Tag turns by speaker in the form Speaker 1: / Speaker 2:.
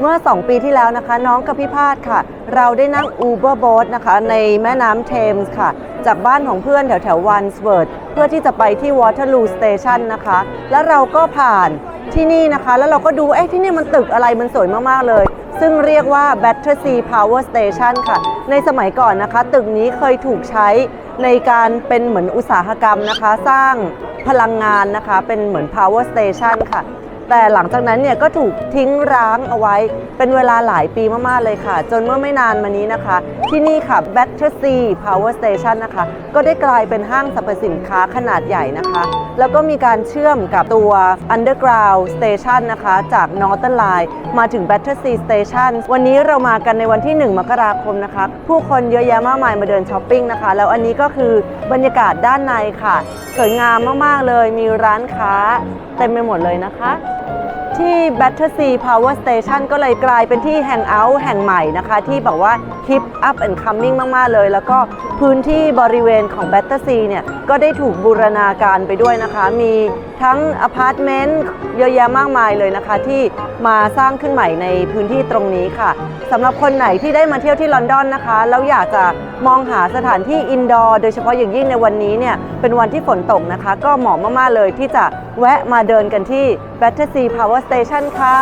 Speaker 1: เมื่อ 2 ปีที่แล้วนะคะ น้องกับพี่พาดค่ะ เราได้นั่ง Uber Boat นะคะ ในแม่น้ำเทมส์ค่ะ จากบ้านของเพื่อนแถวแถววันสเวิร์ดเพื่อที่จะไปที่ Waterloo Station นะคะ แล้วเราก็ผ่านที่นี่นะคะ แล้วเราก็ดูเอ๊ะที่นี่มันตึกอะไรมันสวยมาก ๆ เลย ซึ่งเรียกว่า Battersea Power Station ค่ะ ในสมัยก่อนนะคะ ตึกนี้เคยถูกใช้ในการเป็นเหมือนอุตสาหกรรมนะคะ สร้างพลังงานนะคะ เป็นเหมือน power station ค่ะ แต่หลังจากนั้นเนี่ยก็ถูกทิ้งร้างเอาไว้ เป็นเวลาหลายปีมากๆเลยค่ะ จนเมื่อไม่นานมานี้นะคะ ที่นี่ค่ะ Battersea Power Station นะคะ ก็ได้กลายเป็นห้างสรรพสินค้าขนาดใหญ่นะคะ แล้วก็มีการเชื่อมกับตัว Underground Station นะคะ จาก Northern Line มาถึง Battersea Station วันนี้เรามากันในวันที่ 1 มกราคมนะคะ ผู้คนเยอะแยะมากมายมาเดินช้อปปิ้งนะคะ แล้วอันนี้ก็คือบรรยากาศด้านในค่ะ สวยงามมากๆเลย มีร้านค้าเต็มไปหมดเลยนะคะ ที่ Battersea Power Station ก็เลยกลายเป็นที่แฮงเอาท์แห่งใหม่นะคะ ที่บอกว่า hip up and coming มาก ๆ เลย แล้วก็พื้นที่บริเวณของ Battersea เนี่ย ก็ได้ถูกบูรณาการไปด้วยนะคะ มี ทั้งอพาร์ตเมนต์เยอะแยะมากมายเลยนะคะ ที่มาสร้างขึ้นใหม่ในพื้นที่ตรงนี้ค่ะสำหรับคนไหนที่ได้มาเที่ยวที่ลอนดอนนะคะแล้วอยากจะมองหาสถานที่อินดอร์โดยเฉพาะอย่างยิ่งในวันนี้เนี่ยเป็นวันที่ฝนตกนะคะ ก็เหมาะมากๆเลยที่จะแวะมาเดินกันที่ Battersea Power Station ค่ะ